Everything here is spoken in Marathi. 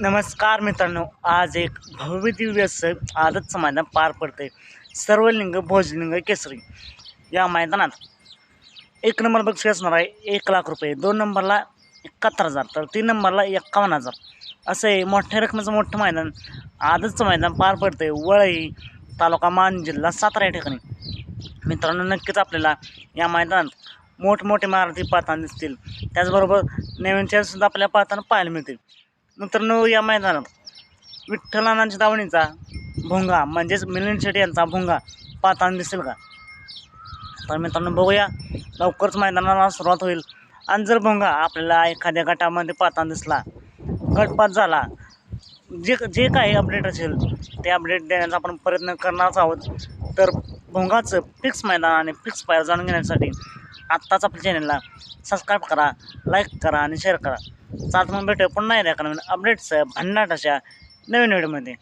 नमस्कार मित्रांनो आज एक भव्यदिव्य असं आजच मैदान पार पडतंय. सर्व लिंग भोजलिंग केसरी. या मैदानात एक नंबर बक्षीस असणार आहे एक लाख रुपये. दोन नंबरला एकाहत्तर हजार तर तीन नंबरला एक्कावन्न हजार. असं आहे मोठ्या रकमेचं मोठं मैदान आदतचं मैदान पार पडतंय. वळई तालुका मान जिल्हा सातारा या ठिकाणी. मित्रांनो नक्कीच आपल्याला या मैदानात मोठमोठे मारुती पाहताना दिसतील. त्याचबरोबर नवीन चेअरसुद्धा आपल्याला पाहताना पाहायला मिळतील. मित्रांनो या मैदानात विठ्ठलानांच्या दावणीचा भोंगा म्हणजेच मिलिंद शेट्टी यांचा भोंगा पाहताना दिसेल का? तर मित्रांनो बघूया. लवकरच मैदानाला सुरुवात होईल. आणि जर भोंगा आपल्याला एखाद्या गटामध्ये पाहताना दिसला गटपात झाला जे जे काही अपडेट असेल ते अपडेट देण्याचा आपण प्रयत्न करणारच आहोत. तर भोंगाचं फिक्स मैदान आणि फिक्स पायर जाणून घेण्यासाठी आत्ताच आपल्या चॅनलला सबस्क्राईब करा लाईक करा आणि शेअर करा. चालत मग भेटूया पुन्हा एकदा एका नवीन अपडेट्स भन्नाट अशा नवीन व्हिडिओमध्ये